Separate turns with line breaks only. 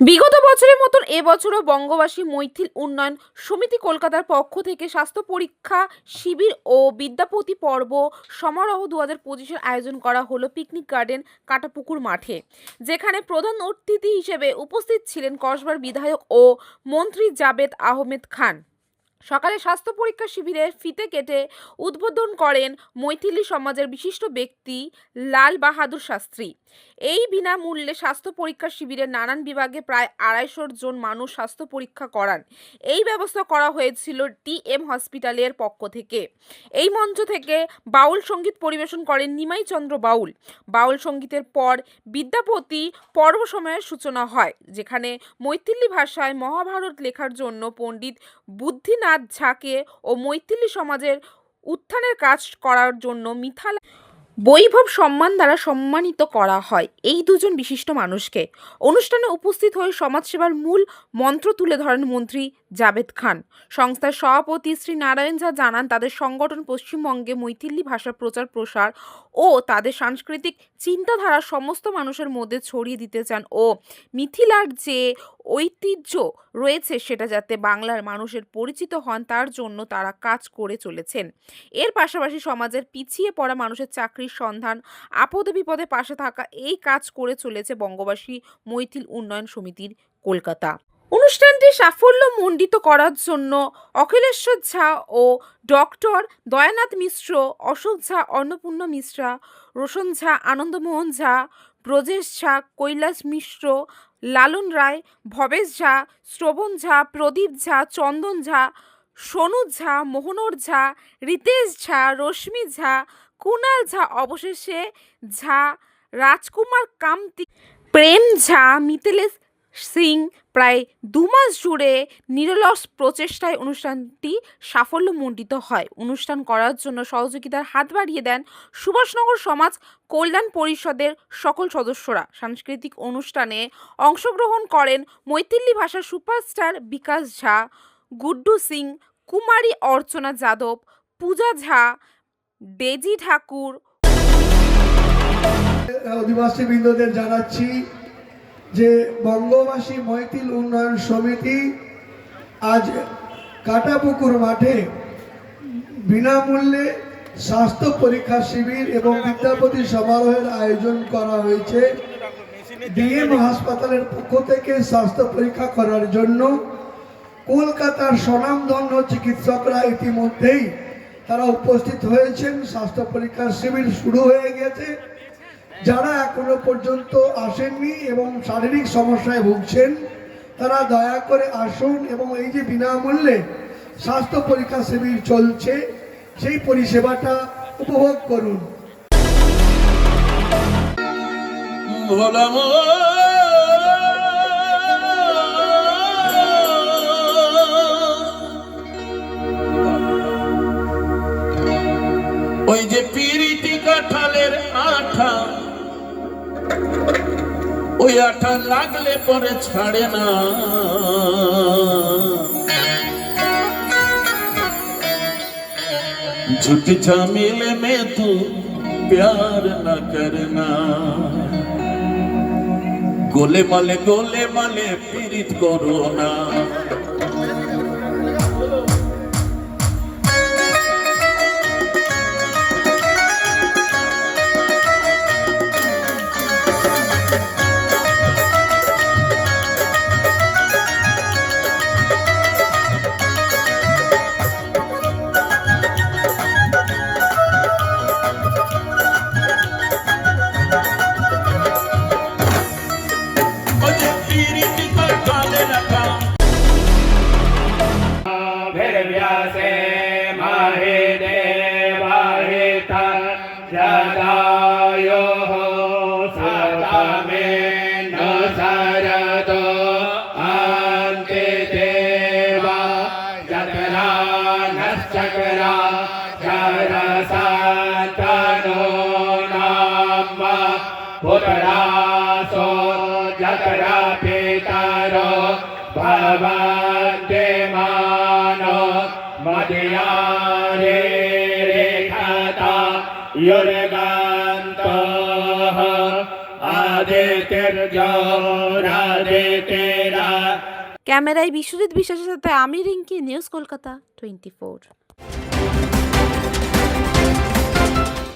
বিগত বছরের মতন এবছরও বঙ্গবাসী মৈথিল উন্নয়ন সমিতি কলকাতার পক্ষ থেকে স্বাস্থ্য পরীক্ষা শিবির ও বিদ্যাপতি পর্ব সমারোহ দু হাজার পঁচিশের আয়োজন করা হলো পিকনিক গার্ডেন কাটাপুকুর মাঠে, যেখানে প্রধান অতিথি হিসেবে উপস্থিত ছিলেন কসবার বিধায়ক ও মন্ত্রী জাবেদ আহমেদ খান। সকালে স্বাস্থ্য পরীক্ষা শিবিরের ফিতে কেটে উদ্বোধন করেন মৈথিলি সমাজের বিশিষ্ট ব্যক্তি লাল বাহাদুর শাস্ত্রী। এই বিনামূল্যে স্বাস্থ্য পরীক্ষা শিবিরে নানান বিভাগে প্রায় আড়াইশো জন মানুষ স্বাস্থ্য পরীক্ষা করান। এই ব্যবস্থা করা হয়েছিল টিএম হসপিটালের পক্ষ থেকে। এই মঞ্চ থেকে বাউল সংগীত পরিবেশন করেন নিমাই চন্দ্র বাউল। বাউল সঙ্গীতের পর বিদ্যাপতি পর্ব সময়ের সূচনা হয়, যেখানে মৈথিলি ভাষায় মহাভারত লেখার জন্য পণ্ডিত বুদ্ধিনাথ ঝাকে ও মৈথিলি সমাজের উত্থানের কাজ করার জন্য মিথালা বৈভব সম্মান দ্বারা সম্মানিত করা হয়। এই দুজন বিশিষ্ট মানুষকে। অনুষ্ঠানে উপস্থিত হয়ে সমাজসেবার মূল মন্ত্র তুলে ধরেন মন্ত্রী জাবেদ খান। সংস্থার সভাপতি শ্রী নারায়ণ ঝা জানান, তাদের সংগঠন পশ্চিমবঙ্গে মৈথিলি ভাষার প্রচার প্রসার ও তাদের সাংস্কৃতিক চিন্তাধারা সমস্ত মানুষের মধ্যে ছড়িয়ে দিতে চান ও মিথিলার যে ঐতিহ্য রয়েছে সেটা যাতে বাংলার মানুষের পরিচিত হন, তার জন্য তারা কাজ করে চলেছেন। এর পাশাপাশি সমাজের পিছিয়ে পড়া মানুষের চাকরির সন্ধান, আপদে বিপদে পাশে থাকা এই কাজ করে চলেছে বঙ্গবাসী মৈথিল উন্নয়ন সমিতির কলকাতা। অনুষ্ঠানটি সাফল্য মণ্ডিত করার জন্য অখিলেশ্বর ঝা ও ডক্টর দয়ানাথ মিশ্র, অশোক ঝা, অন্নপূর্ণা মিশ্রা, রোশন ঝা, আনন্দমোহন ঝা, ব্রজেশ ঝা, কৈলাস মিশ্র, লালন রায়, ভবেশ ঝা, শ্রবণ ঝা, প্রদীপ ঝা, চন্দন ঝা, সোনু ঝা, মোহনর ঝা, রিতেশ ঝা, রশ্মি ঝা, কুনাল ঝা, অবশেষে ঝা, রাজকুমার কামতি, প্রেম ঝা মিতেলেশ সিং প্রায় দু মাস জুড়ে নিরলস প্রচেষ্টায় অনুষ্ঠানটি সাফল্যমণ্ডিত হয়। অনুষ্ঠান করার জন্য সহযোগিতার হাত বাড়িয়ে দেন সুভাষনগর সমাজ কল্যাণ পরিষদের সকল সদস্যরা। সাংস্কৃতিক অনুষ্ঠানে অংশগ্রহণ করেন মৈথিলি ভাষার সুপারস্টার বিকাশ ঝা, গুড্ডু সিং, কুমারী অর্চনা যাদব, পূজা ঝা ডেজি ঠাকুর।
অধিবাসী বৃন্দদের জানাচ্ছি যে বঙ্গবাসী মৈতিল উন্নয়ন সমিতি আজ কাটাপুকুর মাঠে বিনামূল্যে স্বাস্থ্য পরীক্ষা শিবির এবং বিদ্যাপতি সমারোহের আয়োজন করা হয়েছে। ডিএম হাসপাতালের পক্ষ থেকে স্বাস্থ্য পরীক্ষা করার জন্য কলকাতার স্বনামধন্য চিকিৎসকরা ইতিমধ্যেই তারা উপস্থিত হয়েছেন। স্বাস্থ্য পরীক্ষার শিবির শুরু হয়ে গেছে। যারা এখনও পর্যন্ত আসেননি এবং শারীরিক সমস্যায় ভুগছেন, তারা দয়া করে আসুন এবং এই যে বিনামূল্যে স্বাস্থ্য পরীক্ষা শিবির চলছে, সেই পরিষেবাটা উপভোগ করুন।
ওই যে পিরিটি কাঁঠালের আঠা ওই আঠা লাগলে পরে ছাড়ে না झूठ झमेले में तू प्यार न करना গোলে মালে গোলে মালে পীড়িত করো না
पुत्रासो जतरा पितरो भवन्ति मानो मदयारे रेखता युर्गन्तः आदित्यर्जो राधे तेरा
ক্যামেরায় বিশ্বজিৎ বিশ্বাসের সাথে আমি Rinki news Kolkata twenty four